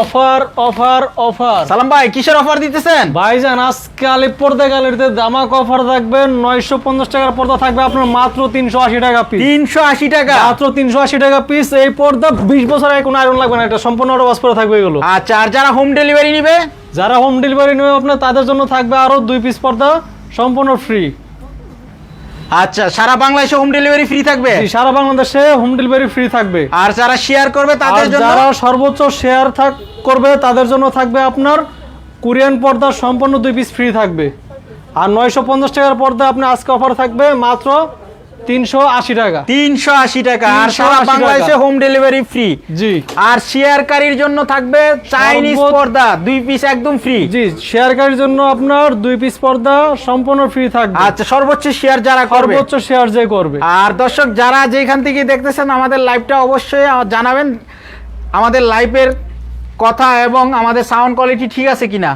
Offer offer offer. সালাম ভাই কিসের অফার দিতেছেন? ভাইজান আজকে আলিপ পর্দা গ্যালারিতে দামাক অফার থাকবে নয়শো পঞ্চাশ টাকার পর্দা থাকবে আপনার মাত্র তিনশো আশি টাকা পিস তিনশো আশি টাকা? মাত্র তিনশো আশি টাকা পিস এই পর্দা বিশ বছর আগে কোনো আয়রন লাগবে না এটা সম্পূর্ণ অটোবাস করে থাকবে এগুলো। আচ্ছা আর যারা হোম ডেলিভারি নিবে? যারা হোম ডেলিভারি নেবে আপনার তাদের জন্য থাকবে আরও দুই পিস পর্দা সম্পূর্ণ ফ্রি আচ্ছা সারা বাংলাদেশে হোম ডেলিভারি ফ্রি থাকবে? সারা বাংলাদেশে হোম ডেলিভারি ফ্রি থাকবে। আর যারা শেয়ার করবে তাদের জন্য? যারা সর্বোচ্চ শেয়ার থাক করবে তাদের জন্য থাকবে আপনার কোরিয়ান পর্দা সম্পূর্ণ দুই পিস ফ্রি থাকবে। আর নয়শো পঞ্চাশ টাকার পর্দা আপনার আজকে অফার থাকবে মাত্র তিনশো আশি টাকা। তিনশো আশি টাকা। আর 380 সারা বাংলাদেশে হোম ডেলিভারি ফ্রি জি। আর শেয়ারকারীর জন্য থাকবে চাইনিজ পর্দা। দুই পিস একদম ফ্রি জি শেয়ারকারীর জন্য আপনার দুই পিস পর্দা সম্পূর্ণ ফ্রি থাকবে। আচ্ছা সর্বোচ্চ শেয়ার যারা করবে। সর্বোচ্চ শেয়ার যে করবে। আর দর্শক যারা যেখান থেকে দেখতেছেন আমাদের লাইভটা অবশ্যই জানাবেন। আমাদের লাইভের কথা এবং আমাদের সাউন্ড কোয়ালিটি ঠিক আছে কিনা?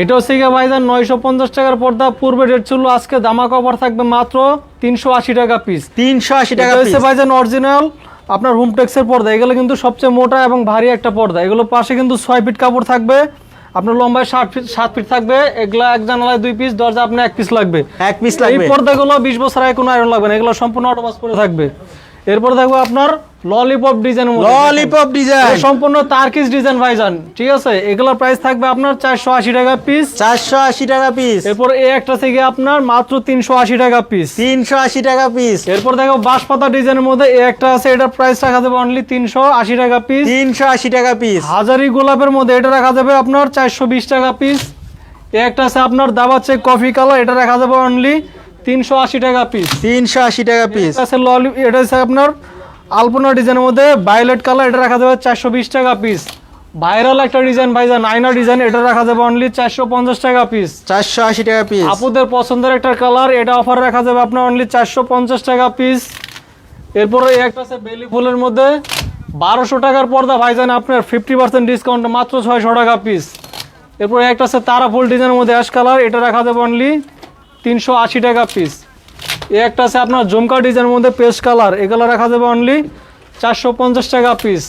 এটা হচ্ছে গিয়ে ভাইজান নয়শো পঞ্চাশ টাকার পর্দা পূর্বে রেট ছিল আজকে দামাক অফার থাকবে মাত্র তিনশো আশি টাকা পিস তিনশো আশি টাকা হচ্ছে। ভাইজান অরিজিনাল আপনার হোমটেক্সের পর্দা। এগুলো কিন্তু সবচেয়ে মোটা এবং ভারী একটা পর্দা। এগুলো পাশে কিন্তু ছয় ফিট কাপড় থাকবে আপনার লম্বায় সাত ফিট সাত ফিট থাকবে। এগুলা এক জানালায় দুই পিস দরজা আপনার এক পিস লাগবে। এক পিস লাগবে। এই পর্দাগুলো বিশ বছর আগে কোনো আয়রন লাগবে না। এগুলো সম্পূর্ণ অটোবাস করে থাকবে। এরপর থাকবে আপনার ললিপপ ডিজাইন ললিপপ ডিজাইন সম্পূর্ণ তার্কিস ডিজাইন ভাইজান ঠিক আছে? এগুলোর প্রাইস থাকবে আপনার চারশো আশি টাকা পিস চারশো আশি টাকা পিস এরপর এই একটা থেকে আপনার মাত্র তিনশো আশি টাকা পিস তিনশো আশি টাকা পিস এরপর দেখো বাঁশপাতা ডিজাইনের মধ্যে এই একটা আছে এটার প্রাইস রাখা যাবে অনলি তিনশো আশি টাকা পিস তিনশো আশি টাকা পিস হাজারি গোলাপের মধ্যে এটা রাখা যাবে আপনার চারশো বিশ টাকা পিস এই একটা আছে আপনার দাবা চেক কফি কালার এটা রাখা যাবে অনলি তিনশো আশি টাকা পিস তিনশো আশি টাকা পিস আছে ললি এটা আছে আপনার আলপনা ডিজাইনের মধ্যে ভায়োলেট কালার এটা রাখা যাবে চারশো বিশ টাকা পিস ভাইরাল একটা ডিজাইন ভাইজান আয়না ডিজাইন এটা রাখা যাবে অনলি চারশো পঞ্চাশ টাকা পিস চারশো আশি টাকা পিস আপুদের পছন্দের একটা কালার এটা অফার রাখা যাবে আপনার অনলি চারশো পঞ্চাশ টাকা পিস এরপরে একটা আছে বেলি ফুলের মধ্যে বারোশো টাকার পর্দা ভাইজান আপনার ফিফটি পার্সেন্ট ডিসকাউন্ট মাত্র ছয়শো টাকা পিস এরপরে একটা আছে তারা ফুল ডিজাইনের মধ্যে অ্যাশ কালার এটা রাখা যাবে অনলি তিনশো আশি টাকা পিস এই একটা আছে আপনার জমকা ডিজাইনের মধ্যে পেস্ট কালার এগুলো রাখা যাবে অনলি চারশো পঞ্চাশ টাকা পিস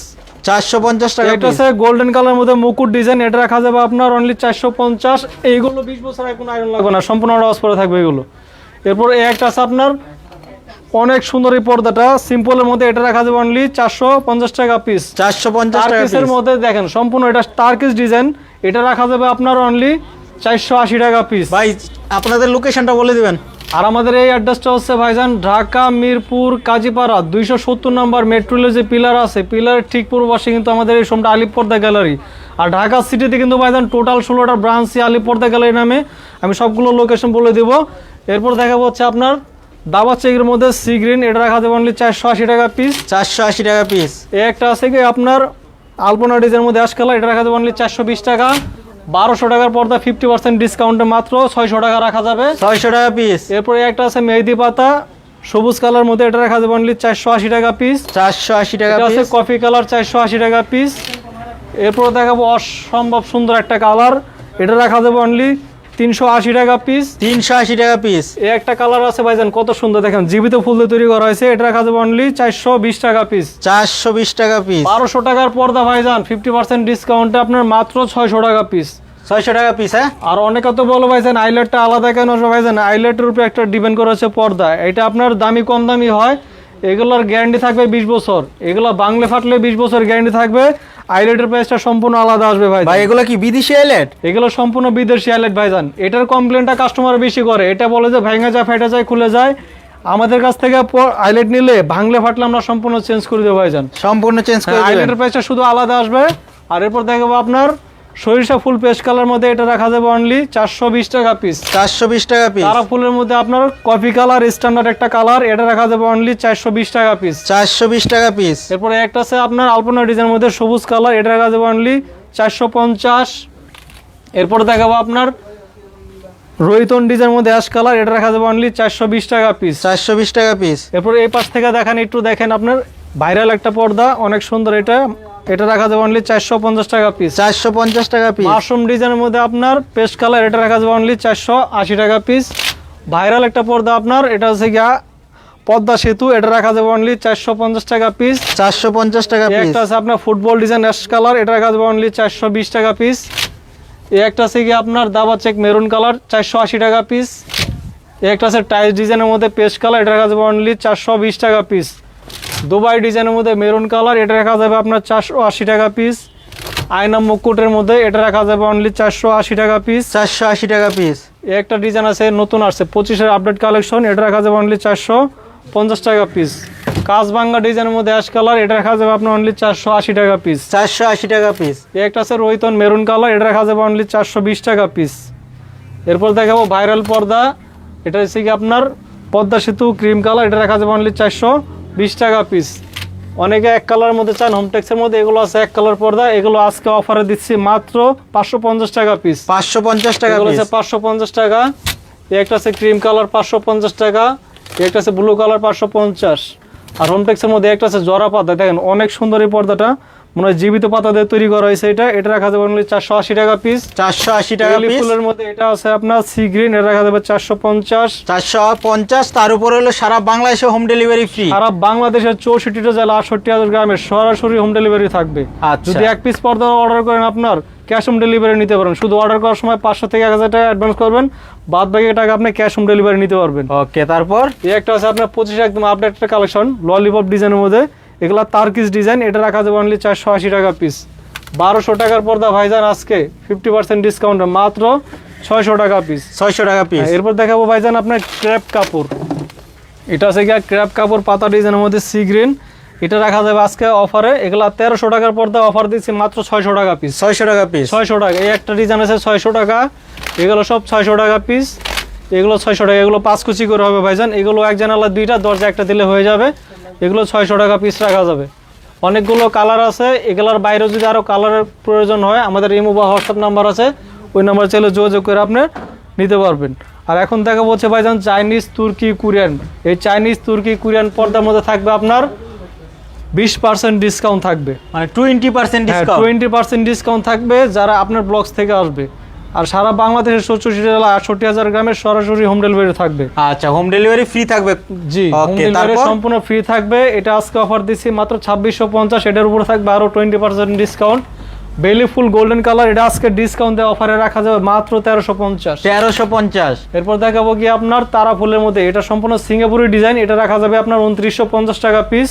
চারশো পঞ্চাশ টাকা পিস আছে গোল্ডেন কালার মধ্যে মুকুট ডিজাইন এটা রাখা যাবে আপনার অনলি চারশো পঞ্চাশ। এইগুলো বিশ বছর কোনো আয়রন লাগবে না। সম্পূর্ণ ওয়াশ পরে থাকবে এগুলো। এরপর এই একটা আছে আপনার অনেক সুন্দর এই পর্দাটা। সিম্পলের মধ্যে এটা রাখা যাবে অনলি চারশো পঞ্চাশ টাকা পিস চারশো পঞ্চাশ টাকা টার্কিসের পিস মধ্যে দেখেন সম্পূর্ণ এটা টার্কিস ডিজাইন এটা রাখা যাবে আপনার অনলি চারশো আশি টাকা পিস ভাই আপনাদের লোকেশনটা বলে দিবেন। আর আমাদের এই অ্যাড্রেসটা হচ্ছে ভাইজান ঢাকা মিরপুর কাজীপাড়া দুইশো সত্তর নম্বর মেট্রোলের যে পিলার আছে পিলারের ঠিক পূর্ব পাশে কিন্তু আমাদের এই সোমটা আলিপ পর্দা গ্যালারি আর ঢাকা সিটিতে কিন্তু ভাইজান টোটাল ষোলোটা ব্রাঞ্চই আলিপ পর্দা গ্যালারি নামে। আমি সবগুলো লোকেশন বলে দিব। এরপর দেখাবো হচ্ছে আপনার দাবা চেকের মধ্যে সি গ্রিন এটা রাখা যাবে অনলি চারশো আশি টাকা পিস চারশো আশি টাকা পিস এই একটা আছে কি আপনার আলপনা ডিজাইনের মধ্যে অ্যাশ কালার এটা রাখা যাবে অনলি চারশো বিশ টাকা। বারোশো টাকার পর্দা ফিফটি পার্সেন্ট ডিসকাউন্টে মাত্র ছয়শো টাকা রাখা যাবে। ছয়শো টাকা পিস এরপরে একটা আছে মেহেদি পাতা সবুজ কালার মধ্যে এটা রাখা যাবে অনলি চারশো আশি টাকা পিস চারশো আশি টাকা আছে কফি কালার চারশো আশি টাকা পিস এরপরে দেখাবো অসম্ভব সুন্দর একটা কালার এটা রাখা যাবে অনলি তিনশো আশি টাকা পিস তিনশো আশি টাকা পিস এ একটা কালার আছে ভাইজান কত সুন্দর। দেখেন জীবিত ফুল দিয়ে তৈরি করা হয়েছে। এটা রাখা যাবে অনলি চারশো বিশ টাকা পিস চারশো বিশ টাকা পিস বারোশো টাকার পর্দা ভাইজান ফিফটি পার্সেন্ট ডিসকাউন্টে আপনার মাত্র ছয়শো টাকা পিস ছয়শো টাকা পিস হ্যাঁ? আর অনেকে তো বলো ভাইজান আইলেটটা আলাদা কেন? ভাইজান আইলেটের উপরে একটা ডিপেন্ড করে হচ্ছে পর্দা। এটা আপনার দামি কম দামি হয়। এগুলোর গ্যারান্টি থাকবে বিশ বছর। এগুলো বাংলা ফাটলে বিশ বছর গ্যারান্টি থাকবে। আইলেটের প্রাইসটা সম্পূর্ণ আলাদা আসবে ভাই ভাই এগুলো কি বিদেশি আইলেট এগুলো সম্পূর্ণ বিদেশি আইলেট ভাইজান। এটার কমপ্লেনটা কাস্টমার বেশি করে। এটা বলে যে ভেঙে যায় ফেটে যায় খুলে যায়। আমাদের কাছ থেকে আইলেট নিলে ভাঙলে ফাটলে আমরা সম্পূর্ণ চেঞ্জ করে দেবো ভাইজান। সম্পূর্ণ চেঞ্জ করে আইলেটের প্রাইসটা শুধু আলাদা আসবে। আর এরপর দেখাবো আপনার সরিষা ফুল পেস্ট কালার মধ্যে এটা রাখা যাবে অনলি চারশো বিশ টাকা পিস চারশো বিশ টাকা পিস তারা ফুলের মধ্যে আপনার কফি কালার স্ট্যান্ডার্ড একটা কালার এটা রাখা যাবে অনলি চারশো বিশ টাকা পিস চারশো বিশ টাকা পিস এরপরে একটা আছে আপনার আলপনা ডিজাইনের মধ্যে সবুজ কালার এটা রাখা যাবে অনলি চারশো পঞ্চাশ। এরপরে দেখাবো আপনার রোহিতন ডিজাইনের মধ্যে অ্যাশ কালার এটা রাখা যাবে অনলি চারশো বিশ টাকা পিস চারশো বিশ টাকা পিস এরপর এই পাশ থেকে দেখেন একটু দেখেন আপনার ভাইরাল একটা পর্দা অনেক সুন্দর এটা। এটা রাখা যাবে অনলি চারশো পঞ্চাশ টাকা পিস চারশো পঞ্চাশ টাকা পিস মাশরুম ডিজাইনের মধ্যে আপনার পেস্ট কালার এটা রাখা যাবে অনলি চারশো আশি টাকা পিস ভাইরাল একটা পর্দা আপনার এটা হচ্ছে গিয়া পদ্মা সেতু এটা রাখা যাবে অনলি চারশো পঞ্চাশ টাকা পিস চারশো পঞ্চাশ টাকা পিস একটা আছে আপনার ফুটবল ডিজাইন অ্যাশ কালার এটা রাখা যাবে অনলি চারশো বিশ টাকা পিস এই একটা আছে কি আপনার দাবা চেক মেরুন কালার চারশো আশি টাকা পিস এই একটা আছে টাইস ডিজাইনের মধ্যে পেস্ট কালার এটা রাখা যাবে অনলি চারশো বিশ টাকা পিস দুবাই ডিজাইনের মধ্যে মেরুন কালার এটা রাখা যাবে আপনার চারশো আশি টাকা পিস আয়না মুকুটের মধ্যে এটা রাখা যাবে অনলি চারশো আশি টাকা পিস চারশো আশি টাকা পিস একটা ডিজাইন আছে নতুন আসছে পঁচিশের আপডেট কালেকশন এটা রাখা যাবে অনলি চারশো পঞ্চাশ টাকা পিস কাজবাঙ্গা ডিজাইনের মধ্যে অ্যাশ কালার এটা রাখা যাবে আপনার অনলি চারশো আশি টাকা পিস চারশো আশি টাকা পিস একটা আছে রোহিতন মেরুন কালার এটা রাখা যাবে অনলি চারশো বিশ টাকা পিস এরপর দেখাবো ভাইরাল পর্দা এটা হচ্ছে কি আপনার পদ্মা সেতু ক্রিম কালার এটা রাখা যাবে অনলি চারশো বিশ টাকা পিস অনেকে এক কালার মধ্যে চান হোম টেক্সের মধ্যে এগুলো আছে এক কালার পর্দা এগুলো আজকে অফারে দিচ্ছি মাত্র পাঁচশো পঞ্চাশ টাকা পিস পাঁচশো পঞ্চাশ টাকা এগুলো আছে পাঁচশো পঞ্চাশ টাকা একটা আছে ক্রিম কালার পাঁচশো পঞ্চাশ টাকা একটা আছে ব্লু কালার পাঁচশো পঞ্চাশ। আর হোমটেক্সের মধ্যে একটা আছে জরা পাতা দেখেন অনেক সুন্দর এই পর্দাটা। মনে হয় জীবিত পাতা দিয়ে তৈরি করা হয়েছে এটা। এটা রাখা যাবে অনলি চারশো আশি টাকা পিস চারশো আশি টাকা পিস ফুলের মধ্যে এটা আছে আপনার সি গ্রিন এটা রাখা যাবে চারশো পঞ্চাশ। চারশো পঞ্চাশ তার উপরে হলো সারা বাংলাদেশে হোম ডেলিভারি ফ্রি সারা বাংলাদেশের চৌষট্টিটা জেলা আটষট্টি হাজার গ্রামের সরাসরি হোম ডেলিভারি থাকবে। আচ্ছা। যদি এক পিস পর্দা অর্ডার করেন আপনার ক্যাশ হোম ডেলিভারি নিতে পারেন শুধু অর্ডার করার সময় পাঁচশো থেকে এক হাজার টাকা অ্যাডভান্স করবেন। বাদ বাকি টাকা আপনি ক্যাশ হোম ডেলিভারি নিতে পারবেন। ওকে তারপর? এই একটা আছে আপনার পঁচিশে একদম আপডেট একটা কালেকশন ললিপপ ডিজাইনের মধ্যে। এগুলা তার্কিস ডিজাইন এটা রাখা যাবে অনলি চারশো আশি টাকা পিস বারোশো টাকার পর্দা ভাইজান আজকে ফিফটি পার্সেন্ট ডিসকাউন্টে মাত্র ছয়শো টাকা পিস ছয়শো টাকা পিস এরপর দেখাবো ভাইজান আপনার ক্র্যাপ কাপড়। এটা আছে গিয়া ক্র্যাপ কাপড় পাতা ডিজাইনের মধ্যে সি গ্রিন এটা রাখা যাবে আজকে অফারে এগুলা তেরোশো টাকার পর্দা অফার দিচ্ছি মাত্র ছয়শো টাকা পিস ছয়শো টাকা পিস ছয়শো টাকা এই একটা ডিজাইন আছে ছয়শো টাকা। এগুলো সব ছয়শো টাকা পিস এগুলো ছয়শো টাকা এগুলো পাঁচ কুচি করে হবে ভাইজান। এগুলো এক জানালা দুইটা দরজা একটা দিলে হয়ে যাবে। এগুলো ছয়শো টাকা পিস রাখা যাবে। অনেকগুলো কালার আছে এগুলোর বাইরে যদি আরও কালারের প্রয়োজন হয় আমাদের ইমো বা হোয়াটসঅ্যাপ নাম্বার আছে। ওই নাম্বার চাইলে যোগাযোগ করে আপনি নিতে পারবেন। আর এখন দেখা বলছে ভাইজান চাইনিজ তুর্কি কোরিয়ান এই চাইনিজ তুর্কি কোরিয়ান পর্দার মধ্যে থাকবে আপনার বিশ পার্সেন্ট ডিসকাউন্ট থাকবে। মানে twenty percent discount twenty percent discount থাকবে যারা আপনার ব্লগস থেকে আসবে। আর সারা বাংলাদেশের সত্তরটি জেলা আটষট্টি হাজার গ্রামের সরাসরি হোম ডেলিভারি থাকবে। আচ্ছা হোম ডেলিভারি ফ্রি থাকবে। জি হোম ডেলিভারি সম্পূর্ণ ফ্রি থাকবে। এটা আজকে অফার দিচ্ছি মাত্র ছাব্বিশশো পঞ্চাশ এটার উপরে থাকবে আরও টোয়েন্টি পার্সেন্ট ডিসকাউন্ট বেলি ফুল গোল্ডেন কালার এটা আজকে ডিসকাউন্ট দিয়ে অফারে রাখা যাবে মাত্র তেরোশো পঞ্চাশ। তেরোশো পঞ্চাশ। এরপর দেখাবো কি আপনার তারা ফুলের মধ্যে। এটা সম্পূর্ণ সিঙ্গাপুরি ডিজাইন এটা রাখা যাবে আপনার উনত্রিশশো পঞ্চাশ টাকা পিস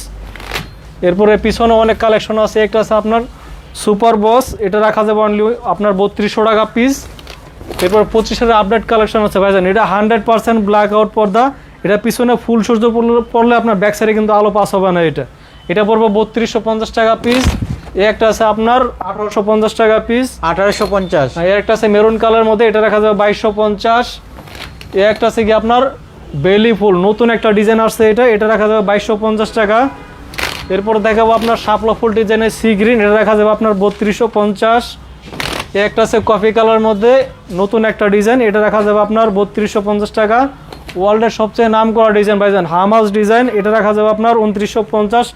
এরপরে পিছনে অনেক কালেকশন আছে। একটা আছে আপনার সুপার বস এটা রাখা যাবে অনলি আপনার বত্রিশশো টাকা পিস এরপর পঁচিশের আপডেট কালেকশন আছে ভাইজান এটা হান্ড্রেড পার্সেন্ট ব্ল্যাক আউট পর্দা। এটা পিছনে ফুল সূর্য পড়লে- আপনার ব্যাক সাইডে কিন্তু আলো পাস হবে না এটা। এটা পড়বে বত্রিশশো পঞ্চাশ টাকা পিস এই একটা আছে আপনার আঠারোশো পঞ্চাশ টাকা পিস আঠারোশো পঞ্চাশ। আর এর একটা আছে মেরুন কালার মধ্যে এটা রাখা যাবে বাইশশো পঞ্চাশ। এ একটা আছে কি আপনার বেলি ফুল নতুন একটা ডিজাইন আসছে এটা এটা রাখা যাবে বাইশশো পঞ্চাশ টাকা। এরপর দেখাবো আপনার শাপলা ফুল ডিজাইনের সি গ্রিন এটা দেখা যাবে আপনার বত্রিশশো পঞ্চাশ। একটা আছে কফি কালার মধ্যে, নতুন একটা ডিজাইন এটা দেখা যাবে আপনার বত্রিশশো পঞ্চাশ টাকা। ওয়ার্ল্ডের সবচেয়ে নাম করা ডিজাইন ভাইজান হামাস ডিজাইন এটা দেখা যাবে আপনার উনত্রিশশো পঞ্চাশ।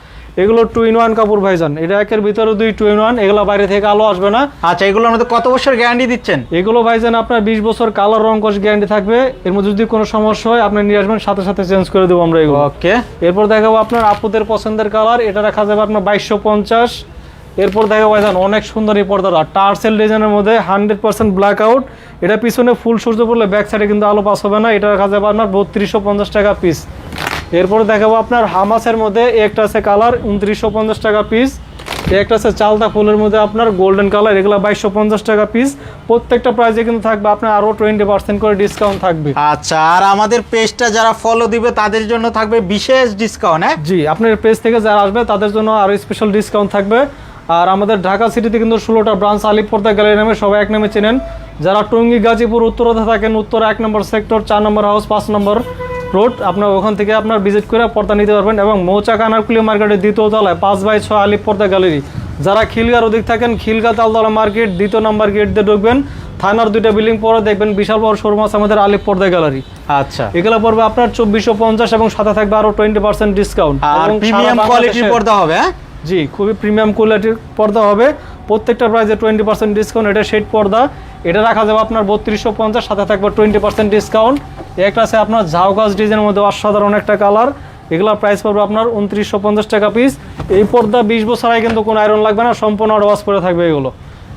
এগুলো টু ইন ওয়ান কাপড় ভাইজান এটা একের ভিতরে দুই টু ইন ওয়ান এগুলো বাইরে থেকে আলো আসবে না। আচ্ছা এগুলোর মধ্যে কত বছর গ্যারান্টি দিচ্ছেন? এগুলো ভাইজান আপনার বিশ বছর কালার রং কষ গ্যারান্টি থাকবে। এর মধ্যে যদি কোনো সমস্যা হয় আপনি নিয়ে আসবেন সাথে সাথে চেঞ্জ করে দেবো আমরা এগুলো। ওকে এরপর দেখাবো আপনার আপুদের পছন্দের কালার এটা রাখা যাবে আপনার বাইশশো পঞ্চাশ। এরপর দেখাবো ভাইজান অনেক সুন্দর এই পর্দাটা। টার্সেল ডিজাইনের মধ্যে হান্ড্রেড পার্সেন্ট ব্ল্যাক আউট এটা পিছনে ফুল সূর্য পড়লে ব্যাক সাইডে কিন্তু আলো পাস হবে না। এটা রাখা যাবে আপনার বত্রিশশো পঞ্চাশ টাকা পিস এরপর দেখাবো আপনার হামাসের মধ্যে একটা আছে কালার উনত্রিশশো পঞ্চাশ টাকা পিস একটা আছে চালতা ফুলের মধ্যে আপনার গোল্ডেন কালার এগুলো বাইশশো পঞ্চাশ টাকা পিস প্রত্যেকটা প্রাইসে কিন্তু থাকবে আপনার আরও টোয়েন্টি পার্সেন্ট করে ডিসকাউন্ট থাকবে। আচ্ছা আর আমাদের পেজটা যারা ফলো দিবে তাদের জন্য থাকবে বিশেষ ডিসকাউন্ট হ্যাঁ? জি আপনার পেজ থেকে যারা আসবে তাদের জন্য আরও স্পেশাল ডিসকাউন্ট থাকবে। আর আমাদের ঢাকা সিটিতে কিন্তু ষোলোটা ব্রাঞ্চ আলিপর্দা গ্যালারি নামে সবাই এক নামে চেনেন। যারা টঙ্গী গাজীপুর উত্তরাতে থাকেন উত্তর এক নম্বর সেক্টর চার নম্বর হাউস পাঁচ নম্বর। রোড আপনার ওখান থেকে আপনার ভিজিট করে পর্দা নিতে পারবেন এবং মৌচাক আনারকুলি মার্কেটের দ্বিতীয় তলায় পাঁচ বাই ছয় আলিপ পর্দা গ্যালারি। যারা খিলগার ওদিক থাকেন খিলগা তালতলা মার্কেট দ্বিতীয় নম্বর গেট দিয়ে ঢুকবেন। থানার দুইটা বিল্ডিং পরে দেখবেন বিশাল বড় শোরুম আছে আমাদের আলিপর্দা গ্যালারি। আচ্ছা। এগুলো পড়বে আপনার চব্বিশশো পঞ্চাশ এবং সাথে থাকবে আরও টোয়েন্টি পার্সেন্ট ডিসকাউন্ট আর প্রিমিয়াম কোয়ালিটির পর্দা হবে হ্যাঁ? জি খুবই প্রিমিয়াম কোয়ালিটির পর্দা হবে। প্রত্যেকটা প্রাইসে টোয়েন্টি পার্সেন্ট ডিসকাউন্ট এটা শেড পর্দা। এটা রাখা যাবে আপনার বত্রিশশো পঞ্চাশ সাথে থাকবে টোয়েন্টি পার্সেন্ট ডিসকাউন্ট একটা আছে আপনার ঝাউ গাছ ডিজাইনের মধ্যে অসাধারণ একটা কালার এগুলোর প্রাইস পড়বে আপনার উনত্রিশশো পঞ্চাশ টাকা পিস এই পর্দা বিশ বছর আগে কিন্তু কোনো আয়রন লাগবে না সম্পূর্ণ ওয়াশ করে থাকবে এগুলো।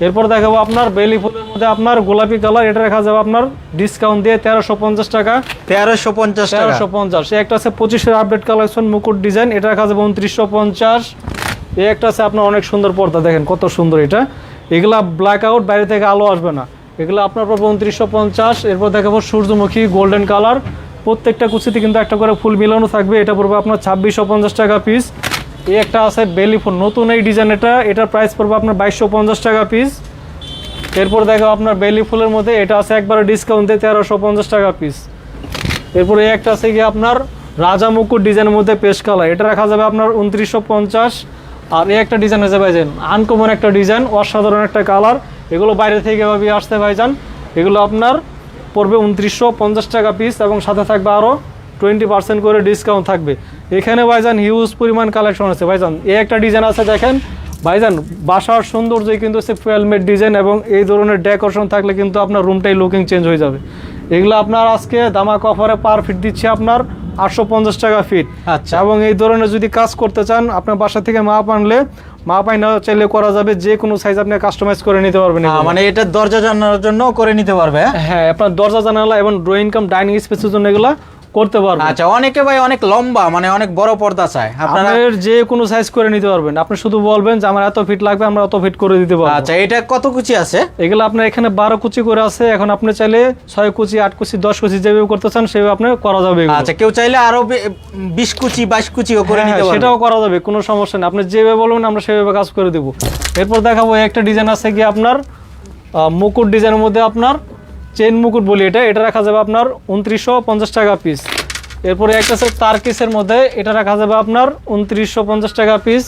এরপর দেখাবো আপনার বেলি ফুলের মধ্যে আপনার গোলাপি কালার এটা রাখা যাবে আপনার ডিসকাউন্ট দিয়ে তেরোশো পঞ্চাশ টাকা। তেরোশো পঞ্চাশ তেরোশো পঞ্চাশ। একটা আছে পঁচিশের আপডেট কালেকশন মুকুট ডিজাইন এটা রাখা যাবে উনত্রিশশো পঞ্চাশ। এই একটা আছে আপনার অনেক সুন্দর পর্দা দেখেন কত সুন্দর এটা। এগুলা ব্ল্যাক আউট বাইরে থেকে আলো আসবে না। এগুলো আপনার পড়বে উনত্রিশশো পঞ্চাশ, এরপর দেখাবো সূর্যমুখী গোল্ডেন কালার প্রত্যেকটা কুচিতে কিন্তু একটা করে ফুল মিলানো থাকবে। এটা পড়বে আপনার ছাব্বিশশো পঞ্চাশ টাকা পিস এই একটা আছে বেলি ফুল নতুন এই ডিজাইন এটা। এটার প্রাইস পড়বে আপনার বাইশশো পঞ্চাশ টাকা পিস এরপর দেখো আপনার বেলি ফুলের মধ্যে, এটা আছে একবারে ডিসকাউন্ট দিয়ে তেরোশো পঞ্চাশ টাকা পিস এরপরে এই একটা আছে গিয়ে আপনার রাজা মুকুট ডিজাইনের মধ্যে পেস্ট কালার এটা রাখা যাবে আপনার উনত্রিশশো পঞ্চাশ। আর এই একটা ডিজাইন আছে ভাইজান আনকমন একটা ডিজাইন অসাধারণ একটা কালার এগুলো বাইরে থেকে এভাবে আসতে ভাইজান এগুলো আপনার পড়বে উনত্রিশশো পঞ্চাশ টাকা পিস এবং সাথে থাকবে আরও টোয়েন্টি পার্সেন্ট করে ডিসকাউন্ট থাকবে। এখানে ভাইজান হিউজ পরিমাণ কালেকশন আছে। ভাইজান এই একটা ডিজাইন আছে দেখেন। ভাইজান বাসার সৌন্দর্যই কিন্তু হচ্ছে ফেলমেট ডিজাইন এবং এই ধরনের ডেকোরেশন থাকলে কিন্তু আপনার রুমটাই লুকিং চেঞ্জ হয়ে যাবে। এগুলো আপনার আজকে দামাক অফারে পার ফিট দিচ্ছে আপনার আটশো পঞ্চাশ টাকা ফিট আচ্ছা। এবং এই ধরনের যদি কাজ করতে চান আপনার বাসা থেকে মাপ আনলে মাপ আইনা চাইলে করা যাবে যে কোনো সাইজ আপনি কাস্টমাইজ করে নিতে পারবেন হ্যাঁ, মানে এটা দরজা জানার জন্য করে নিতে পারবে হ্যাঁ? হ্যাঁ আপনার দরজা জানালা এবং ড্রয়িং কাম ডাইনিং স্পেসের জন্য এগুলা করতে পারবেন। আচ্ছা অনেকে ভাই অনেক লম্বা মানে অনেক বড় পর্দা চায়। আপনারা যে কোনো সাইজ করে নিতে পারবেন। আপনি শুধু বলবেন যে আমার এত ফিট লাগবে আমরা অত ফিট করে দিতে পারব। আচ্ছা এটা কত কুচি আছে? এগুলো আপনার এখানে বারো কুচি করে আছে। এখন আপনি চাইলে ছয় কুচি আট কুচি দশ কুচি যেভাবে করতে চান সেভাবে আপনি করা যাবে। আচ্ছা কেউ চাইলে আরও বিশ কুচি বাইশ কুচিও করে হ্যাঁ, নিতে হ্যাঁ, পারবে সেটাও করা যাবে কোনো সমস্যা নেই। আপনি যেভাবে বলবেন আমরা সেভাবে কাজ করে দেবো। এরপর দেখাবো একটা ডিজাইন আছে কি আপনার মুকুট ডিজাইনের মধ্যে আপনার চেন মুকুট বলি এটা এটা রাখা যাবে আপনার উনত্রিশশো পঞ্চাশ টাকা পিস এরপরে একটা আছে তারকিসের মধ্যে, এটা রাখা যাবে আপনার উনত্রিশশো পঞ্চাশ টাকা পিস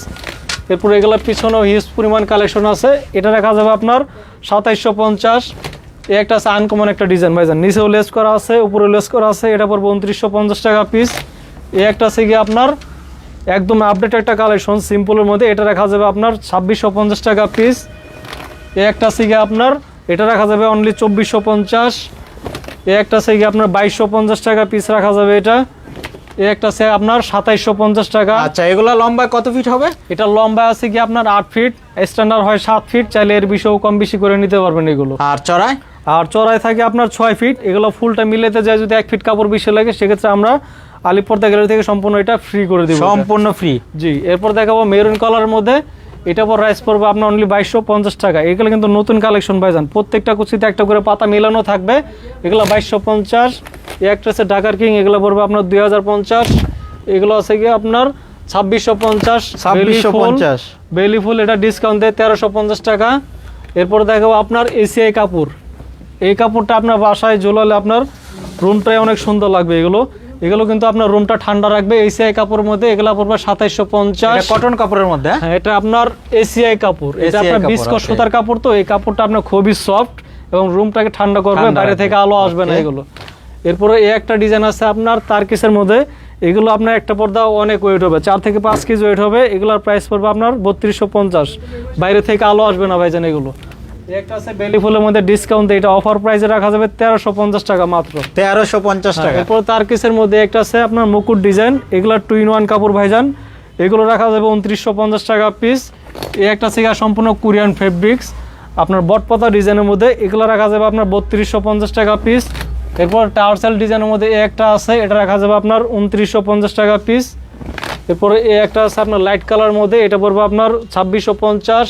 এরপরে এগুলো পিছনেও হিউজ পরিমাণ কালেকশন আছে। এটা রাখা যাবে আপনার সাতাইশশো পঞ্চাশ। এই একটা আছে আনকমন একটা ডিজাইন ভাইজান। নিচেও লেস করা আছে উপরে লেস করা আছে, এটা পড়বে উনত্রিশশো পঞ্চাশ টাকা পিস এ একটা আছে কি আপনার একদম আপডেট একটা কালেকশন সিম্পলের মধ্যে এটা রাখা যাবে আপনার ছাব্বিশশো পঞ্চাশ টাকা পিস এ একটা আছে কি আপনার এটা রাখা যাবে অনলি চব্বিশশো পঞ্চাশ। এই একটা আছে কি আপনার বাইশশো পঞ্চাশ টাকা পিস রাখা যাবে এটা। একটা আছে আপনার সাতাইশশো পঞ্চাশ টাকা। আচ্ছা এগুলা লম্বা কত ফিট হবে? এটা লম্বা আছে কি আপনার আট ফিট স্ট্যান্ডার্ড হয় সাত ফিট চাইলে এর বিষয়েও কম বেশি করে নিতে পারবেন এগুলো। আর চড়াই? আর চড়াই থাকে আপনার ছয় ফিট এগুলো ফুলটা মিলেতে যায় যদি এক ফিট কাপড় বেশি লাগে সেক্ষেত্রে আমরা আলিপর্দা গ্যালারি থেকে সম্পূর্ণ এটা ফ্রি করে দিব সম্পূর্ণ ফ্রি জি এরপর দেখাবো মেরুন কালারের মধ্যে। এটা পর রাইস পড়বে আপনার অনলি বাইশশো পঞ্চাশ টাকা। এগুলো কিন্তু নতুন কালেকশন পাইজান প্রত্যেকটা কুচিতে একটা করে পাতা মেলানো থাকবে। এগুলো বাইশশো পঞ্চাশ। একটা আছে ঢাকার কিং এগুলো পড়বে আপনার দুই হাজার পঞ্চাশ। এগুলো আছে কি আপনার ছাব্বিশশো পঞ্চাশ। ছাব্বিশশো পঞ্চাশ। বেলি ফুল এটা ডিসকাউন্ট দেয় তেরোশো পঞ্চাশ টাকা। এরপর দেখাবো আপনার এসিআই কাপড়। এই কাপড়টা আপনার বাসায় ঝোলালে আপনার রুমটাই অনেক সুন্দর লাগবে এগুলো। এগুলো কিন্তু আপনার রুমটা ঠান্ডা রাখবে এসিআই কাপড়ের মধ্যে এগুলো পড়বে সাতাইশশো পঞ্চাশ। কটন কাপড়ের মধ্যে? হ্যাঁ? এটা আপনার এসিআই কাপড়। এটা আপনার বিস্কট সুতার কাপড় তো এই কাপড়টা আপনার খুবই সফট এবং রুমটাকে ঠান্ডা করবে বাইরে থেকে আলো আসবে না এগুলো। এরপরে এই একটা ডিজাইন আছে আপনার তারকিসের মধ্যে। এগুলো আপনার একটা পর্দা অনেক ওয়েট হবে চার থেকে পাঁচ কেজি ওয়েট হবে। এগুলোর প্রাইস পড়বে আপনার বত্রিশশো পঞ্চাশ। বাইরে থেকে আলো আসবে না ভাইজান এগুলো। একটা আছে বেলি ফুলের মধ্যে ডিসকাউন্ট এটা অফার প্রাইসে রাখা যাবে তেরোশো পঞ্চাশ টাকা মাত্র। তেরোশো পঞ্চাশ টাকা। এরপর তার কেসের মধ্যে একটা আছে আপনার মুকুট ডিজাইন এগুলো টু ইন ওয়ান কাপড় ভাইজান এগুলো রাখা যাবে উনত্রিশশো পঞ্চাশ টাকা পিস এই একটা সিগা সম্পূর্ণ কোরিয়ান ফেব্রিক্স আপনার বটপাতা ডিজাইনের মধ্যে এগুলো রাখা যাবে আপনার বত্রিশশো পঞ্চাশ টাকা পিস এরপর টাওয়ারসেল ডিজাইনের মধ্যে এই একটা আছে এটা রাখা যাবে আপনার উনত্রিশশো পঞ্চাশ টাকা পিস এরপরে এই একটা আছে আপনার লাইট কালার মধ্যে এটা পড়বে আপনার ছাব্বিশশো পঞ্চাশ।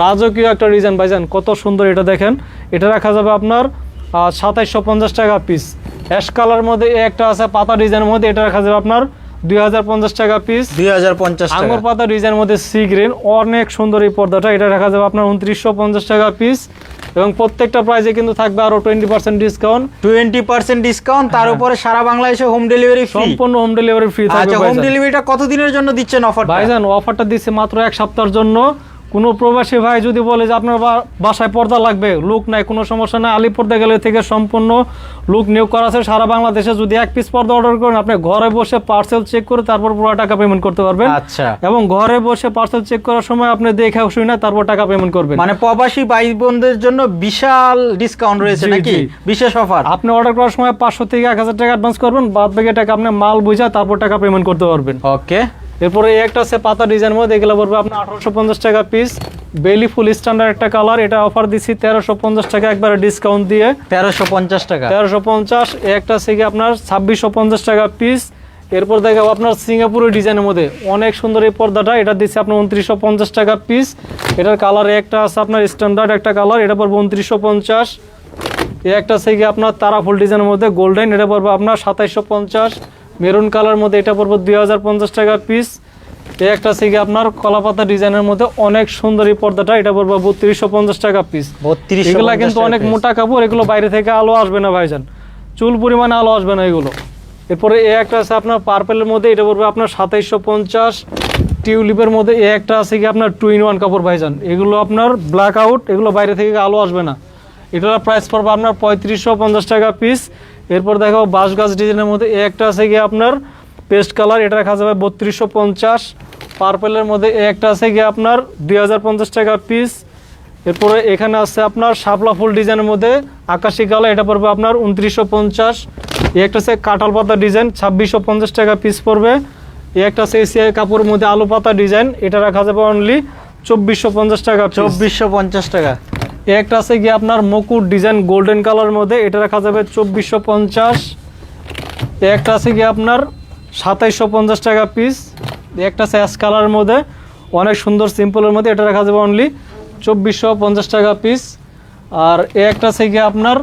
রাজকীয় একটা ডিজাইন ভাইজান কত সুন্দর এটা দেখেন। এটা রাখা যাবে আপনার সাতাইশশো পঞ্চাশ টাকা পিস অ্যাশ কালার মধ্যে একটা আছে পাতা ডিজাইনের মধ্যে এটা রাখা যাবে আপনার দুই হাজার পঞ্চাশ টাকা পিস দুই হাজার পঞ্চাশ টাকা। আঙুর পাতা ডিজাইনের মধ্যে সি গ্রিন অনেক সুন্দর এই পর্দাটা। এটা রাখা যাবে আপনার উনত্রিশশো টাকা পিস এবং প্রত্যেকটা প্রাইসে কিন্তু থাকবে আরও twenty percent discount twenty percent discount তার উপরে সারা বাংলাদেশে হোম ডেলিভারি সম্পূর্ণ হোম ডেলিভারি ফ্রি থাকবে আচ্ছা হোম ভাইজান। ডেলিভারিটা কত দিনের জন্য দিচ্ছেন অফার ভাইজান অফারটা দিচ্ছে মাত্র এক সপ্তাহের জন্য। কোনো প্রবাসী ভাই যদি বলে যে আপনার বাসায় পর্দা লাগবে লুক নাই কোনো সমস্যা নাই আলি পর্দা গেলে থেকে সম্পূর্ণ লুক নিয়োগ করা আছে। সারা বাংলাদেশে যদি এক পিস পর্দা অর্ডার করেন আপনি ঘরে বসে পার্সেল চেক করে তারপর পুরো টাকা পেমেন্ট করতে পারবেন। আচ্ছা। এবং ঘরে বসে পার্সেল চেক করার সময় আপনি দেখে শুনে না তারপর টাকা পেমেন্ট করবেন। মানে প্রবাসী ভাই বোনদের জন্য বিশাল ডিসকাউন্ট রয়েছে নাকি? বিশেষ অফার আপনি অর্ডার করার সময় পাঁচশো থেকে এক হাজার টাকা অ্যাডভান্স করবেন বাদ বাকি টাকা আপনি মাল বুঝা তারপর টাকা পেমেন্ট করতে পারবেন। ওকে এরপরে এই একটা আছে পাতা ডিজাইন মধ্যে এগুলো পড়বে আপনার আঠারোশো পঞ্চাশ টাকা পিস বেলি ফুল স্ট্যান্ডার্ড একটা কালার এটা অফার দিচ্ছি তেরোশো পঞ্চাশ টাকা একবারে ডিসকাউন্ট দিয়ে। তেরোশো পঞ্চাশ টাকা। তেরোশো পঞ্চাশ একটা আছে কি আপনার ছাব্বিশশো পঞ্চাশ টাকা পিস এরপর দেখাবো আপনার সিঙ্গাপুরের ডিজাইনের মধ্যে। অনেক সুন্দর এই পর্দাটা এটা দিচ্ছে আপনার উনত্রিশশো পঞ্চাশ টাকা পিস এটার কালার একটা আছে আপনার স্ট্যান্ডার্ড একটা কালার এটা পড়বে উনত্রিশশো পঞ্চাশ। এই একটা আছে কি আপনার তারা ফুল ডিজাইনের মধ্যে গোল্ডেন এটা পড়বে আপনার সাতাইশশো পঞ্চাশ। মেরুন কালার মধ্যে এটা পড়বে দুই টাকা পিস এই একটা আছে কি আপনার কলাপাতা ডিজাইনের মধ্যে অনেক সুন্দর এই পর্দাটা এটা পড়বে বত্রিশশো পঞ্চাশ টাকা পিস বত্রিশ এগুলা কিন্তু অনেক মোটা কাপড় এগুলো বাইরে থেকে আলো আসবে না ভাইজান। চুল পরিমাণে আলো আসবে না এগুলো। এরপরে এ একটা আছে আপনার পার্পেলের মধ্যে এটা পড়বে আপনার সাতাইশশো পঞ্চাশ। টিউলিপের মধ্যে এ একটা আছে কি আপনার টু ইন ওয়ান কাপড় ভাইজান। এগুলো আপনার ব্ল্যাক আউট এগুলো বাইরে থেকে আলো আসবে না। এটার প্রাইস পড়বে আপনার পঁয়ত্রিশশো পঞ্চাশ টাকা পিস এরপর দেখো বাঁশ গাছ ডিজাইনের মধ্যে, এ একটা আছে গিয়ে আপনার পেস্ট কালার, এটা রাখা যাবে বত্রিশশো পঞ্চাশ। পার্পেলের মধ্যে এ একটা আছে গিয়ে আপনার দুই হাজার পঞ্চাশ টাকা পিস এরপরে এখানে আছে আপনার শাপলা ফুল ডিজাইনের মধ্যে আকাশি কালার, এটা পড়বে আপনার উনত্রিশশো পঞ্চাশ। এই একটা আছে কাঁঠাল পাতা ডিজাইন, ছাব্বিশশো পঞ্চাশ টাকা পিস পড়বে। এই একটা আছে এসিআই কাপড়ের মধ্যে আলু পাতা ডিজাইন, এটা রাখা যাবে অনলি চব্বিশশো পঞ্চাশ টাকা চব্বিশ চব্বিশশো পঞ্চাশ টাকা। একটা আছে গিয়ে আপনার মুকুট ডিজাইন গোল্ডেন কালার মধ্যে, এটা রাখা যাবে চব্বিশশো পঞ্চাশ। একটা আছে গিয়ে আপনার সাতাইশশো পঞ্চাশ টাকা পিস একটা আছে অ্যাশ কালারের মধ্যে, অনেক সুন্দর সিম্পলের মধ্যে, এটা রাখা যাবে অনলি চব্বিশশো পঞ্চাশ টাকা পিস আর এ একটা আছে গিয়ে আপনার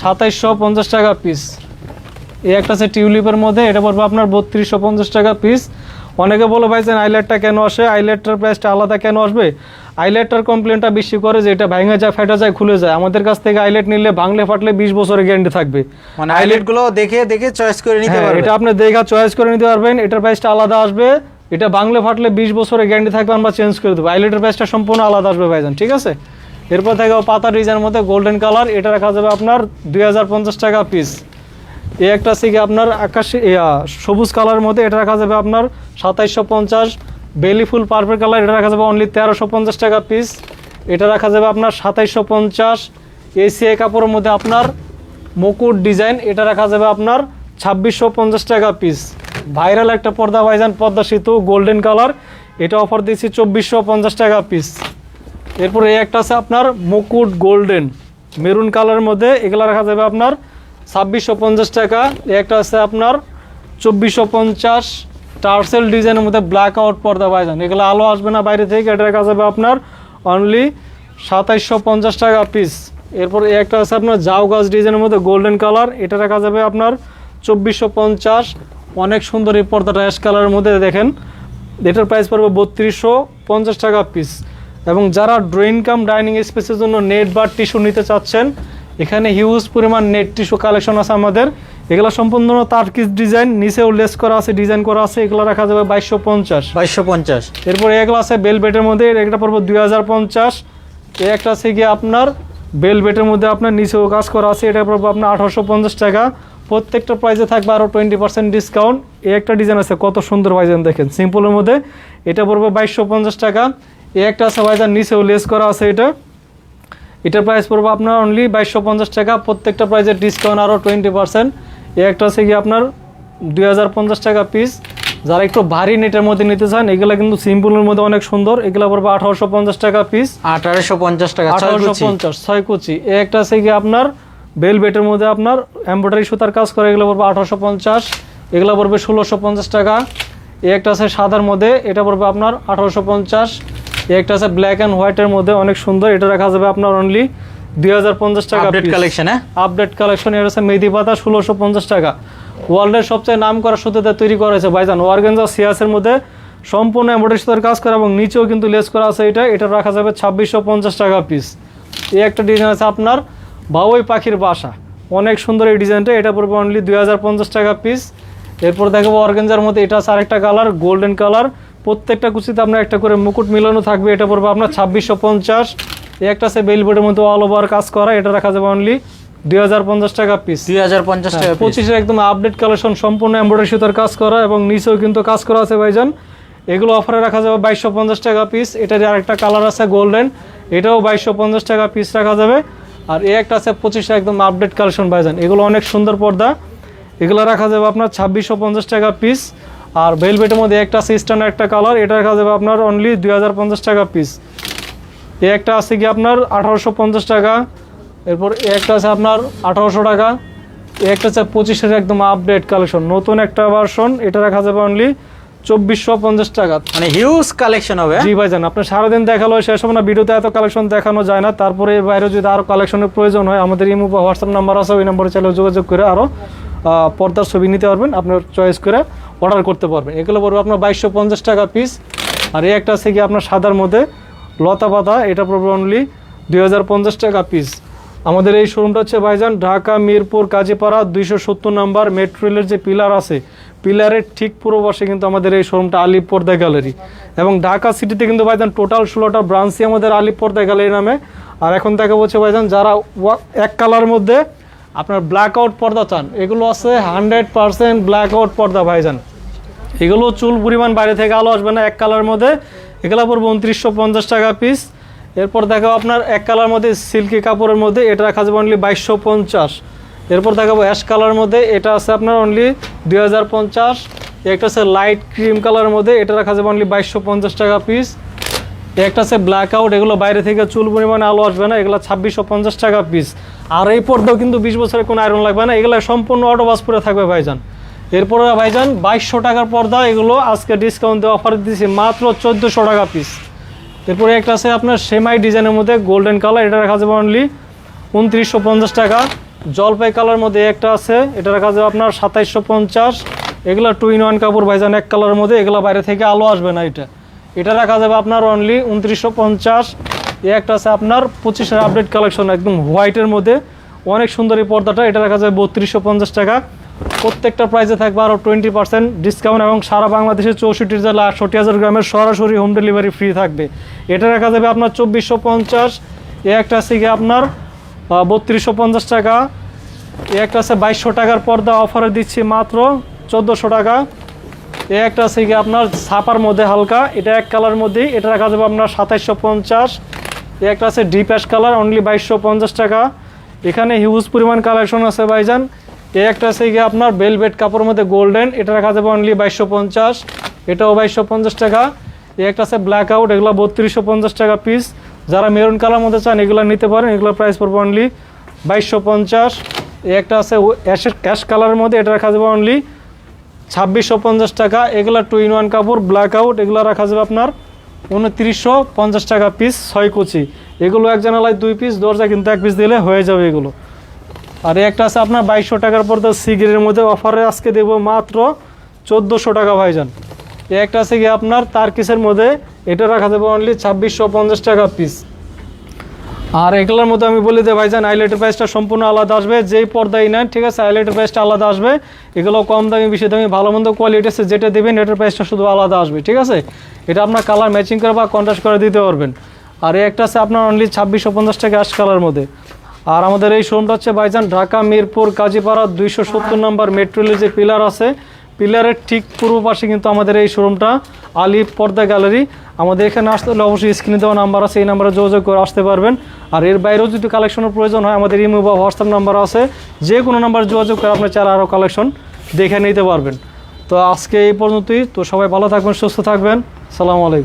সাতাইশশো পঞ্চাশ টাকা পিস এই একটা আছে টিউলিপের মধ্যে, এটা পড়বে আপনার বত্রিশশো পঞ্চাশ টাকা পিস অনেকে বলে ভাই যে আইলেটটা কেন আসে? আইলেটটার প্রাইসটা আলাদা কেন আসবে? আইলেটটার কমপ্লেনটা বেশি করে যে এটা ভেঙে যায় ফেটা যায় খুলে যায়। আমাদের কাছ থেকে আইলেট নিলে ভাঙলে ফাটলে বিশ বছরের গ্যারান্টি থাকবে। মানে আইলেটগুলো দেখে দেখে চয়েস করে নিতে হ্যাঁ, পারবে। এটা আপনি দেখা চয়েস করে নিতে পারবেন। এটার প্রাইসটা আলাদা আসবে। এটা বাংলা ফাটলে বিশ বছরের গ্যারান্টি থাকবে আমরা চেঞ্জ করে দেবো। আইলেটের প্রাইসটা সম্পূর্ণ আলাদা আসবে ভাইজান ঠিক আছে? এরপর থেকে পাতা ডিজাইনের মধ্যে গোল্ডেন কালার এটা রাখা যাবে আপনার দুই হাজার পঞ্চাশ টাকা পিস এই একটা আছে কি আপনার আকাশি সবুজ কালারের মধ্যে এটা রাখা যাবে আপনার সাতাইশশো পঞ্চাশ। বেলি ফুল পার্পল কালার এটা রাখা যাবে অনলি তেরোশো পঞ্চাশ টাকা পিস এটা রাখা যাবে আপনার সাতাইশশো পঞ্চাশ। এসিআই কাপড়ের মধ্যে আপনার মুকুট ডিজাইন এটা রাখা যাবে আপনার ছাব্বিশশো পঞ্চাশ টাকা পিস ভাইরাল একটা পর্দা, ভাইজান পর্দা সেতু গোল্ডেন কালার এটা অফার দিচ্ছি চব্বিশশো পঞ্চাশ টাকা পিস এরপরে এই একটা আছে আপনার মুকুট গোল্ডেন মেরুন কালারের মধ্যে এগুলো রাখা যাবে আপনার ছাব্বিশশো পঞ্চাশ টাকা। একটা আছে আপনার চব্বিশশো পঞ্চাশ। টার্সেল ডিজাইনের মধ্যে ব্ল্যাক আউট পর্দা পাইজান এগুলো আলো আসবে না বাইরে থেকে, এটা রাখা যাবে আপনার অনলি সাতাইশশো পঞ্চাশ টাকা পিস এরপর একটা আছে আপনার জাউ গাছ ডিজাইনের মধ্যে গোল্ডেন কালার এটা রাখা যাবে আপনার চব্বিশশো পঞ্চাশ। অনেক সুন্দর এই পর্দাটা অ্যাশ কালারের মধ্যে দেখেন। এটার প্রাইস পড়বে বত্রিশশো পঞ্চাশ টাকা পিস এবং যারা ড্রয়িং কাম ডাইনিং স্পেসের জন্য নেট বা টিস্যু নিতে চাচ্ছেন এখানে হিউজ পরিমাণ নেট টিস্যু কালেকশন আছে আমাদের। এগুলো সম্পূর্ণ তার তার্কিস ডিজাইন নিচেও লেস করা আছে ডিজাইন করা আছে এগুলো রাখা যাবে বাইশশো পঞ্চাশ। বাইশশো পঞ্চাশ। এরপরে এগুলো আছে বেলবেটের মধ্যে একটা পড়ব দুই হাজার পঞ্চাশ। এ একটা আছে গিয়ে আপনার বেলবেটের মধ্যে আপনার নিচেও কাজ করা আছে এটা পড়ব আপনার আঠারোশো পঞ্চাশ টাকা। প্রত্যেকটা প্রাইসে থাকবে আরও টোয়েন্টি পার্সেন্ট ডিসকাউন্ট এই একটা ডিজাইন আছে কত সুন্দর ভাইজান দেখেন সিম্পলের মধ্যে। এটা পড়বে বাইশশো পঞ্চাশ টাকা। এই একটা আছে ভাইজান নিচেও লেস করা আছে এটা। এটার প্রাইস পড়বে আপনার অনলি বাইশশো পঞ্চাশ টাকা। প্রত্যেকটা প্রাইসের ডিসকাউন্ট আরও টোয়েন্টি পার্সেন্ট এই একটা আছে কি আপনার দুই হাজার পঞ্চাশ টাকা পিস যারা একটু ভারী নেটের মধ্যে নিতে চান এগুলো কিন্তু সিম্পলের মধ্যে অনেক সুন্দর। এগুলো পড়বে আঠারোশো পঞ্চাশ টাকা পিস আঠারোশো পঞ্চাশ টাকা আঠারোশো পঞ্চাশ ছয় কুচি। এই একটা আছে কি আপনার বেল বেটের মধ্যে আপনার এমব্রয়ডারি সুতার কাজ করে এগুলো পড়বে আঠারোশো পঞ্চাশ। এগুলো পড়বে ষোলোশো পঞ্চাশ টাকা। এই একটা আছে সাদার মধ্যে এটা পড়বে আপনার আঠারোশো পঞ্চাশ। একটা আছে ব্ল্যাক অ্যান্ড হোয়াইটের মধ্যে অনেক সুন্দর। এটা রাখা যাবে আপনার অনলি দুই হাজার পঞ্চাশ টাকা আপডেট। কালেকশন হ্যাঁ? আপডেট কালেকশন এর আছে মেহেদি পাতা ষোলোশো পঞ্চাশ টাকা। ওয়ার্ল্ডের সবচেয়ে নাম করা সুতোতে তৈরি করা হয়েছে বাইজান ওয়ার্গেঞ্জা সিয়াসের মধ্যে সম্পূর্ণ এমব্রয়ডারি সুতার কাজ করা এবং নিচেও কিন্তু লেস করা আছে এটা। এটা রাখা যাবে ছাব্বিশশো পঞ্চাশ টাকা পিস এই একটা ডিজাইন আছে আপনার বাবুই পাখির বাসা। অনেক সুন্দর এই ডিজাইনটা এটা পড়বে অনলি দুই হাজার পঞ্চাশ টাকা পিস এরপর দেখাবো অর্গেঞ্জার মধ্যে এটা আছে আরেকটা কালার গোল্ডেন কালার প্রত্যেকটা কুচিতে আপনার একটা করে মুকুট মিলানো থাকবে এটা পড়বে আপনার ছাব্বিশশো পঞ্চাশ। একটা আছে বেলবোর্ডের মধ্যে অল ওভার কাজ করা এটা রাখা যাবে অনলি দুই হাজার পঞ্চাশ টাকা পিস দুই হাজার পঞ্চাশ টাকা। পঁচিশের একদম আপডেট কালেকশন সম্পূর্ণ এমব্রয়ডারি সুতার কাজ করা এবং নিচেও কিন্তু কাজ করা আছে ভাইজান। এগুলো অফারে রাখা যাবে বাইশশো পঞ্চাশ টাকা পিস এটার আরেকটা কালার আছে গোল্ডেন এটাও বাইশশো পঞ্চাশ টাকা পিস রাখা যাবে। আর এই একটা আছে পঁচিশে একদম আপডেট কালেকশন ভাইজান এগুলো অনেক সুন্দর পর্দা। এগুলো রাখা যাবে আপনার ছাব্বিশশো পঞ্চাশ টাকা পিস আর বেলভেটের মধ্যে একটা আছে স্ট্যান্ডার্ড একটা কালার এটার রাখা যাবে আপনার অনলি দুই হাজার পঞ্চাশ টাকা পিস এ একটা আছে কি আপনার আঠারোশো পঞ্চাশ টাকা এরপর এ একটা আছে আপনার আঠারোশো টাকা। এ একটা আছে পঁচিশের একদম আপডেট কালেকশন নতুন একটা ভার্সন এটা রাখা যাবে অনলি চব্বিশশো পঞ্চাশ টাকা। মানে হিউজ কালেকশন হবে হ্যাঁ? জি ভাইজান আপনার সারাদিন দেখাল শেষ হবে না ভিডিওতে এত কালেকশন দেখানো যায় না। তারপরে বাইরে যদি আরও কালেকশনের প্রয়োজন হয় আমাদের ইমো বা হোয়াটসঅ্যাপ নাম্বার আছে ওই নম্বরে চাইলে যোগাযোগ করে আরও পর্দার ছবি নিতে পারবেন আপনার চয়েস করে। অর্ডার করতে পারবেন। এগুলো পড়বে আপনার বাইশশো পঞ্চাশ টাকা পিস আর এই একটা আছে কি আপনার সাদার মধ্যে, লতা পাতা, এটা পড়বে অনলি দুই হাজার পঞ্চাশ টাকা পিস আমাদের এই শোরুমটা হচ্ছে ভাইজান ঢাকা, মিরপুর, কাজীপাড়া, দুইশো সত্তর নাম্বার মেট্রো রেলের যে পিলার আছে পিলারের ঠিক পূর্ব পাশে কিন্তু আমাদের এই শোরুমটা আলিপ পর্দা গ্যালারি এবং ঢাকা সিটিতে কিন্তু ভাইজান টোটাল ষোলোটা ব্রাঞ্চই আমাদের আলিপ পর্দা গ্যালারি নামে। আর এখন দেখা বলছে ভাইজান যারা এক কালার মধ্যে আপনার ব্ল্যাক আউট পর্দা চান, এগুলো আছে হান্ড্রেড পারসেন্ট ব্ল্যাক আউট পর্দা ভাইজান। এগুলো চুল পরিমাণ বাইরে থেকে আলো আসবে না, এক কালার মধ্যে। এগুলো পড়বে উনত্রিশশো পঞ্চাশ টাকা পিস এরপর দেখাবো আপনার এক কালার মধ্যে সিল্কি কাপড়ের মধ্যে, এটা রাখা যাবে অনলি বাইশশো পঞ্চাশ। এরপর দেখাবো অ্যাশ কালার মধ্যে, এটা আছে আপনার অনলি দুই হাজার পঞ্চাশ। একটা আছে লাইট ক্রিম কালারের মধ্যে, এটা রাখা যাবে অনলি বাইশশো পঞ্চাশ টাকা পিস একটা আছে ব্ল্যাক আউট এগুলো বাইরে থেকে চুল পরিমাণে আলো আসবে না, এগুলো ছাব্বিশশো পঞ্চাশ টাকা পিস আর এই পর্দাও কিন্তু বিশ বছরের কোনো আয়রন লাগবে না, এগুলো সম্পূর্ণ অটো বাস পরে থাকবে ভাইজান। এরপরে ভাইজান, বাইশশো টাকার পর্দা, এগুলো আজকে ডিসকাউন্ট অফার দিচ্ছি মাত্র চোদ্দোশো টাকা পিস এরপরে একটা আছে আপনার সেমাই ডিজাইনের মধ্যে গোল্ডেন কালার এটা রাখা যাবে অনলি উনত্রিশশো পঞ্চাশ টাকা। জলপাই কালার মধ্যে একটা আছে, এটা রাখা যাবে আপনার সাতাইশশো পঞ্চাশ। এগুলো টু ইন ওয়ান কাপড় ভাইজান, এক কালারের মধ্যে, এগুলো বাইরে থেকে আলো আসবে না এটা। এটা রাখা যাবে আপনার অনলি উনত্রিশশো পঞ্চাশ। এ একটা আছে আপনার পঁচিশের আপডেট কালেকশন একদম হোয়াইটের মধ্যে। অনেক সুন্দর এই পর্দাটা, এটা রাখা যাবে বত্রিশশো পঞ্চাশ টাকা। প্রত্যেকটা প্রাইসে থাকবে আরও টোয়েন্টি পার্সেন্ট ডিসকাউন্ট এবং সারা বাংলাদেশের চৌষট্টি জেলা আটষট্টি হাজার গ্রামের সরাসরি হোম ডেলিভারি ফ্রি থাকবে। এটা রাখা যাবে আপনার চব্বিশশো পঞ্চাশ, এ একটা আছে গিয়ে আপনার বত্রিশশো পঞ্চাশ টাকা, এ একটা আছে বাইশশো টাকার পর্দা অফারে দিচ্ছি মাত্র চোদ্দোশো টাকা, এ একটা আছে কি আপনার ছাপার মধ্যে হালকা, এটা এক কালার মধ্যেই, এটা রাখা যাবে আপনার সাতাইশশো পঞ্চাশ, এ একটা আছে ডিপ অ্যাশ কালার অনলি বাইশশো পঞ্চাশ টাকা। এখানে হিউজ পরিমাণ কালেকশন আছে ভাইজান। এ একটা আছে গিয়ে আপনার বেলভেট কাপড়ের মধ্যে গোল্ডেন এটা রাখা যাবে অনলি বাইশশো পঞ্চাশ, এটাও বাইশশো পঞ্চাশ টাকা। এ একটা আছে ব্ল্যাক আউট এগুলো বত্রিশশো পঞ্চাশ টাকা পিস যারা মেরুন কালার মধ্যে চান, এগুলো নিতে পারেন এগুলোর প্রাইস পড়বে অনলি বাইশশো পঞ্চাশ। এ একটা আছে অ্যাশের ক্যাশ কালারের মধ্যে, এটা রাখা যাবে অনলি ছাব্বিশশো পঞ্চাশ টাকা। এগুলো টু ইন ওয়ান কাপড় ব্ল্যাক আউট এগুলো রাখা যাবে আপনার উনত্রিশশো পঞ্চাশ টাকা পিস ছয় কুচি। এগুলো এক জানালায় দুই পিস দরজা কিন্তু এক পিস দিলে হয়ে যাবে এগুলো। আর একটা আছে আপনার বাইশশো টাকার পর সিগারের মধ্যে অফারে আজকে দেবো মাত্র চোদ্দোশো টাকা ভাইজান। একটা আছে কি আপনার তার কিসের মধ্যে, এটা রাখা দেবো অনলি ছাব্বিশশো পঞ্চাশ টাকা পিস আর এগুলোর মধ্যে আমি বলি যে ভাইজান আইলাইটের প্রাইসটা সম্পূর্ণ আলাদা আসবে, যেই পর্দাই নেন, ঠিক আছে আইলাইটের প্রাইসটা আলাদা আসবে। এগুলো কম দামি, বেশি দামি, ভালো মন্দ কোয়ালিটি আছে, যেটা দেবেন, এটার প্রাইসটা শুধু আলাদা আসবে, ঠিক আছে? এটা আপনার কালার ম্যাচিং করে বা কন্ট্রাস্ট করে দিতে পারবেন। আর একটা আছে আপনার অনলি ছাব্বিশশো পঞ্চাশ টাকা অ্যাশ কালার মধ্যে। আর আমাদের এই শোরুমটা হচ্ছে ভাইজান ঢাকা, মিরপুর, কাজীপাড়া, দুইশো সত্তর নম্বর মেট্রো যে পিলার আছে। পিলারের ঠিক পূর্ব পাশে কিন্তু আমাদের এই শোরুমটা আলিপ পর্দা গ্যালারি। আমাদের এখানে আসতে হলে অবশ্যই স্ক্রিনে দেওয়া নাম্বার আছে, এই নাম্বারে যোগাযোগ করে আসতে পারবেন। আর এর বাইরেও যদি কালেকশনের প্রয়োজন হয়, আমাদের ইমো বা হোয়াটসঅ্যাপ নাম্বার আছে। যে কোনো নাম্বার যোগাযোগ করে আপনার চার আরও কালেকশন দেখে নিতে পারবেন। তো আজকে এই পর্যন্তই। তো সবাই ভালো থাকবেন, সুস্থ থাকবেন। সালামু আলাইকুম।